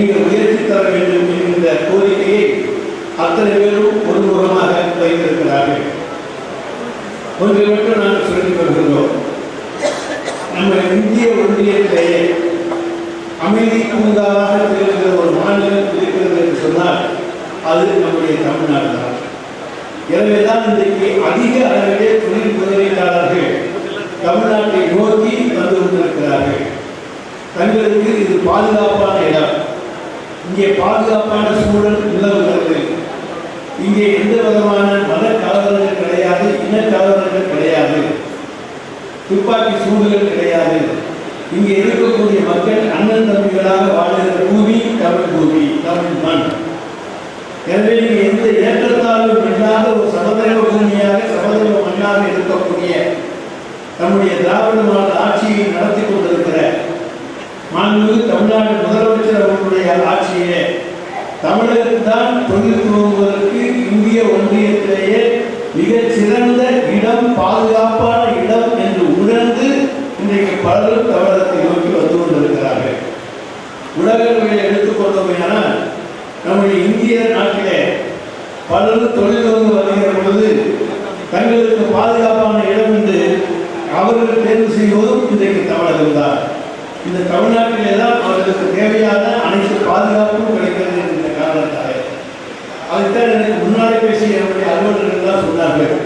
நீங்கள் உயர்த்தி தர வேண்டும் என்கின்ற கோரிக்கையை அத்தனை பேரும் ஒருமுகமாக வைத்திருக்கிறார்கள். ஒன்றை மட்டும் நாங்கள் சொல்லிக் கொள்கிறோம் நம்ம இந்திய ஒன்றியத்திலேயே அமைதி பூங்காவாக திகழ்கிற ஒரு மாநிலம் இருக்கிறது என்று சொன்னால் அது நம்முடைய தமிழ்நாடு தான். எனவே தான் இன்றைக்கு அதிக அளவிலே தொழில் முதலீட்டாளர்கள் தமிழ்நாட்டை நோக்கி வந்து கொண்டிருக்கிறார்கள். தங்களுக்கு இது பாதுகாப்பான இடம். இங்கே பாதுகாப்பான சூழல் நிலவுகிறது இங்கே எந்த விதமான மத கலவரங்கள் கிடையாது இன கலவரங்கள் கிடையாது. துப்பாக்கி சூடுகள் கிடையாது. இங்கே இருக்கக்கூடிய மக்கள் அண்ணன் தம்பிகளாக வாழ்கிற பூமி தமிழ் பூமி தமிழ் மண். எனவே இங்கே எந்த ஏற்றத்தாலும் இல்லாத ஒரு சமதர்ம பூமியாக சமதய மண்ணாக இருக்கக்கூடிய நம்முடைய திராவிட மாநில தமிழ்நாடு முதலமைச்சர் அவர்களுடைய ஆட்சியே தமிழகத்தில் தான் தொழில் துவங்குவதற்கு இந்திய ஒன்றியத்திலேயே மிகச் சிறந்த இடம் பாதுகாப்பான இடம் என்று உணர்ந்து இன்றைக்கு பலரும் தமிழகத்தை நோக்கி வந்து கொண்டிருக்கிறார்கள். உலகங்களை எடுத்துக்கொண்டோமையானால் நம்முடைய இந்திய நாட்டிலே பலரும் தொழில் துவங்க வருகிற பொழுது தங்களுக்கு பாதுகாப்பான இடம் என்று அவர்கள் தேர்வு செய்வதும் இன்றைக்கு தமிழகம் தான் இந்த தமிழ்நாட்டிலே தான் அவர்களுக்கு தேவையான அனைத்து பாதுகாப்பும் கிடைக்கிறது என்கிற காரணத்தாலே. அதைத்தான் எனக்கு முன்னாடி பேசிய என்னுடைய அலுவலர்கள் தான் சொன்னார்கள்.